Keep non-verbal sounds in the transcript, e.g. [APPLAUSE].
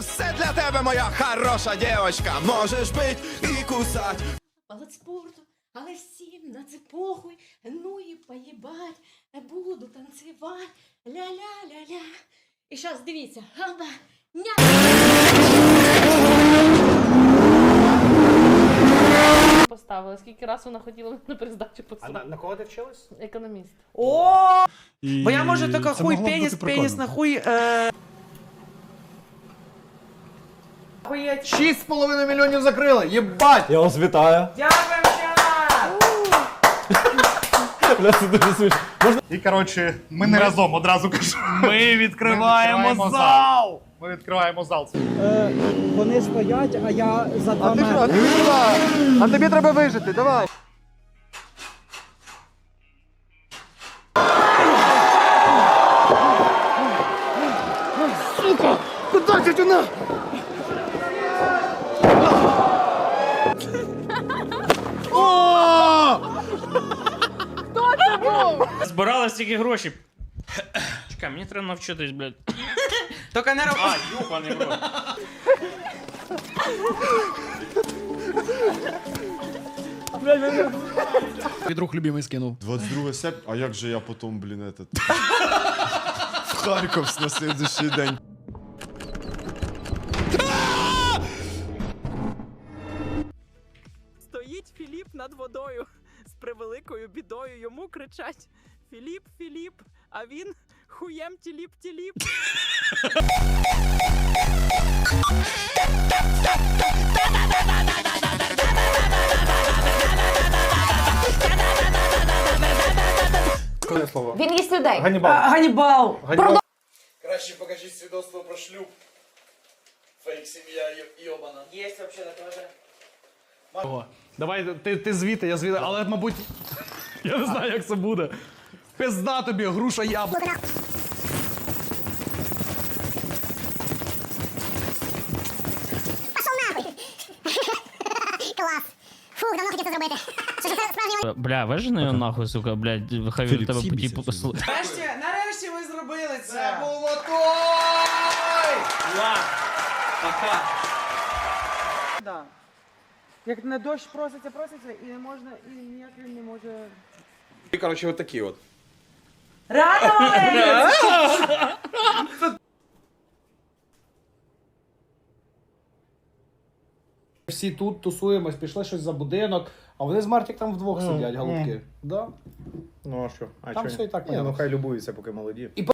все для тебе, моя хороша дівчинка. Можеш бить і кусать. Палац спорту, але всім на це похуй. Ну і поїбать, буду танцювати. Ля-ля-ля-ля. І зараз дивіться. Хаба. Ня. Поставили. Скільки раз вона хотіла на перездачу А на, поставити? на кого ти вчилась? Економіст. О! І Бо я може тільки хуй пеніс, пеніс на хуй. Е... Охуєть. Шість з половиною мільйонів закрили. Єбать! Я вас вітаю. Дякуємо! Бля, це дуже смішно. І коротше, ми не разом одразу кажу. Ми відкриваємо Ми відкриваємо зал! Ми відкриваємо зал. Е, вони стоять, а я за два метри. А тобі треба вижити, давай. Сука! Куда тютюна? Збирали стільки грошей. Чекай, мені треба навчитись, блядь. Тільки не роб... А, юпаний в рот. Підрух любимий скинув. 22 серпня, а як же я потім, блін, этот... в Харків на следующий день. Стоїть Філіп над водою превеликою бідою. Йому кричать: Філіп, Філіп, а він хуєм тіліп тіліп. Коли слово? Він їсть людей. Ганібал. Ганібал! Краще покажіть свідоцтво про шлюб. Фейк сім'я йобана. Є взагалі теж. Ого. Давай, ти, ти звідти, я звідти, але, мабуть, [LAUGHS] я не знаю, як це буде. Пизда тобі, груша яблука. Клас. Фух, давно хотів це зробити. Що ж це справжній Бля, вижени його нахуй, сука, блядь, хай він Філіп, тебе потім місяців. послу. Нарешті, нарешті ви зробили це! було той! Да. Як на дощ проситься, проситься, і не можна, і ніяк він не може. І, коротше, от такі от. Рано, Всі тут тусуємось, пішли щось за будинок, а вони з Мартік там вдвох сидять, голубки. Да? Ну а що? А Там чо все і так Ні, ну хай любуються, поки молоді. І по-